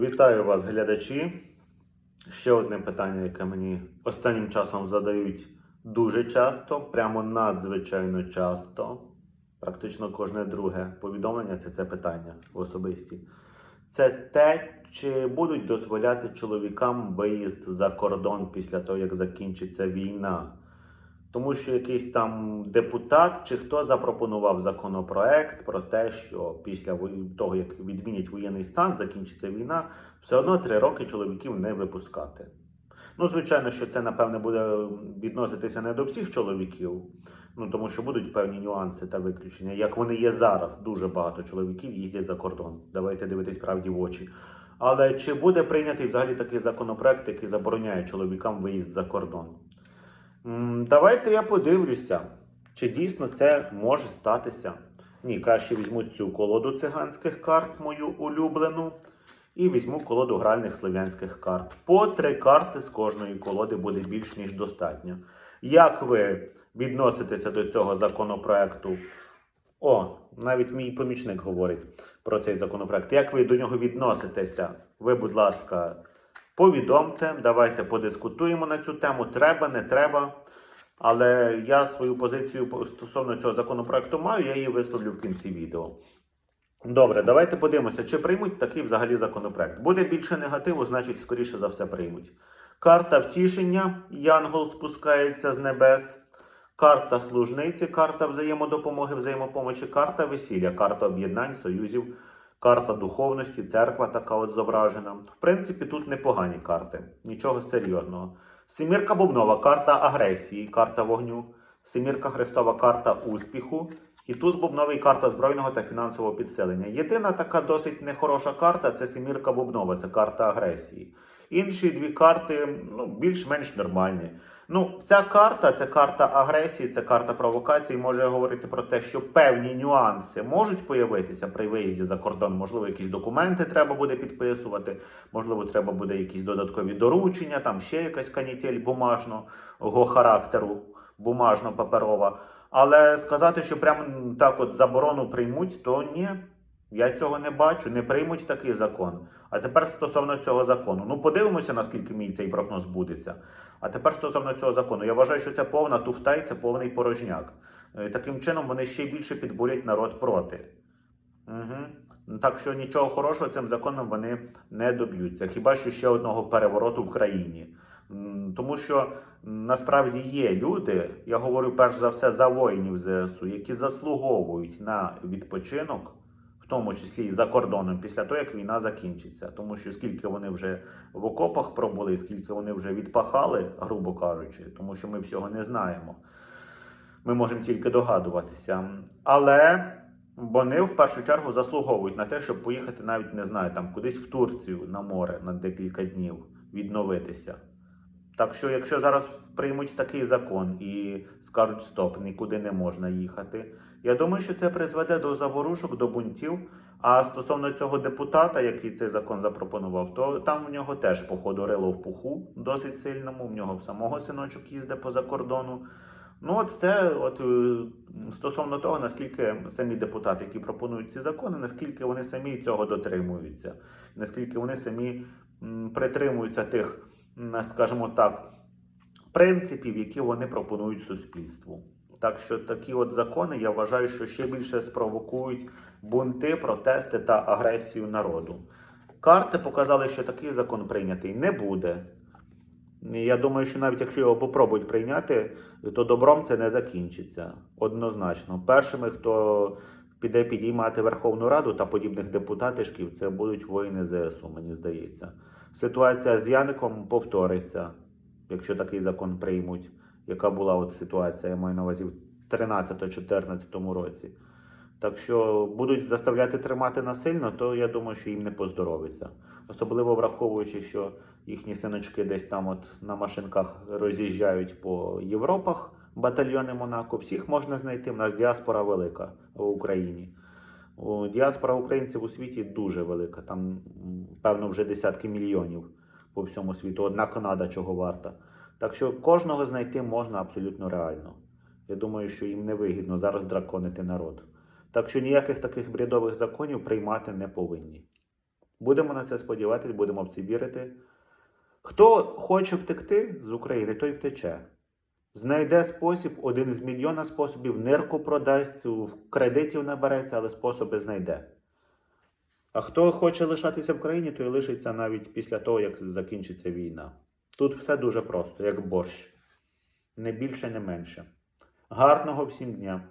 Вітаю вас, глядачі. Ще одне питання, яке мені останнім часом задають дуже часто, прямо надзвичайно часто. Практично кожне друге повідомлення це це питання в особисті. Це те, чи будуть дозволяти чоловікам виїзд за кордон після того, як закінчиться війна. Тому що якийсь там депутат чи хто запропонував законопроект про те, що після того, як відмінять воєнний стан, закінчиться війна, все одно три роки чоловіків не випускати. Ну, звичайно, що це напевне буде відноситися не до всіх чоловіків, ну тому що будуть певні нюанси та виключення. Як вони є зараз, дуже багато чоловіків їздять за кордон. Давайте дивитись правді в очі. Але чи буде прийнятий взагалі такий законопроект, який забороняє чоловікам виїзд за кордон? Давайте я подивлюся, чи дійсно це може статися. Ні, краще візьму цю колоду циганських карт, мою улюблену, і візьму колоду гральних слов'янських карт. По три карти з кожної колоди буде більш ніж достатньо. Як ви відноситеся до цього законопроекту? О, навіть мій помічник говорить про цей законопроект. Як ви до нього відноситеся? Ви, будь ласка, повідомте, давайте подискутуємо на цю тему. Треба, не треба. Але я свою позицію стосовно цього законопроекту маю, я її висловлю в кінці відео. Добре, давайте подивимося, чи приймуть такий взагалі законопроект. Буде більше негативу, значить, скоріше за все приймуть. Карта втішення, Янгол спускається з небес. Карта служниці, карта взаємодопомоги, взаємопомочі, карта весілля, карта об'єднань, союзів, карта духовності, церква така от зображена. В принципі, тут непогані карти, нічого серйозного. Семірка Бубнова, карта агресії, карта вогню. Семірка Христова, карта успіху. І туз Бубновий карта збройного та фінансового підсилення. Єдина така досить нехороша карта це Семірка Бубнова, це карта агресії. Інші дві карти ну, більш-менш нормальні. Ну, ця карта, це карта агресії, це карта провокації, може говорити про те, що певні нюанси можуть появитися при виїзді за кордон. Можливо, якісь документи треба буде підписувати, можливо, треба буде якісь додаткові доручення, там ще якась канітель бумажного характеру, бумажно-паперова. Але сказати, що прямо так от заборону приймуть, то ні. Я цього не бачу, не приймуть такий закон. А тепер стосовно цього закону. Ну, подивимося, наскільки мій цей прогноз збудеться. А тепер стосовно цього закону. Я вважаю, що це повна туфта і це повний порожняк. Е, Таким чином вони ще більше підбурять народ проти. Угу. Так що нічого хорошого цим законом вони не доб'ються. Хіба що ще одного перевороту в країні. Тому що насправді є люди, я говорю перш за все за воїнів ЗСУ, які заслуговують на відпочинок, тому числі і за кордоном, після того, як війна закінчиться. Тому що скільки вони вже в окопах пробули, скільки вони вже відпахали, грубо кажучи, тому що ми всього не знаємо. Ми можемо тільки догадуватися. Але вони в першу чергу заслуговують на те, щоб поїхати навіть не знаю, там кудись в Турцію на море на декілька днів відновитися. Так що, якщо зараз приймуть такий закон і скажуть стоп, нікуди не можна їхати, я думаю, що це призведе до заворушок, до бунтів. А стосовно цього депутата, який цей закон запропонував, то там в нього теж, походу, рило в пуху досить сильному. В нього самого синочок їздить по закордону. Ну, от це от е, стосовно того, наскільки самі депутати, які пропонують ці закони, наскільки вони самі цього дотримуються, наскільки вони самі м, притримуються тих, скажімо так, принципів, які вони пропонують суспільству. Так що такі от закони, я вважаю, що ще більше спровокують бунти, протести та агресію народу. Карти показали, що такий закон прийнятий не буде. Я думаю, що навіть якщо його попробують прийняти, то добром це не закінчиться. Однозначно. Першими, хто піде підіймати Верховну Раду та подібних депутатишків, це будуть воїни ЗСУ, мені здається. Ситуація з Яником повториться, якщо такий закон приймуть. Яка була от ситуація, я маю на увазі в 13-14 році. Так що будуть заставляти тримати насильно, то я думаю, що їм не поздоровиться. Особливо враховуючи, що їхні синочки десь там от на машинках роз'їжджають по Європах, батальйони Монако. Всіх можна знайти. У нас діаспора велика в Україні. Діаспора українців у світі дуже велика. Там, певно, вже десятки мільйонів по всьому світу. Одна Канада чого варта. Так що кожного знайти можна абсолютно реально. Я думаю, що їм не вигідно зараз драконити народ. Так що ніяких таких бредових законів приймати не повинні. Будемо на це сподіватися, будемо в це вірити. Хто хоче втекти з України, той втече. Знайде спосіб, один з мільйона способів, нирку продасть, кредитів набереться, але способи знайде. А хто хоче лишатися в країні, той лишиться навіть після того, як закінчиться війна. Тут все дуже просто, як борщ. Не більше, не менше. Гарного всім дня!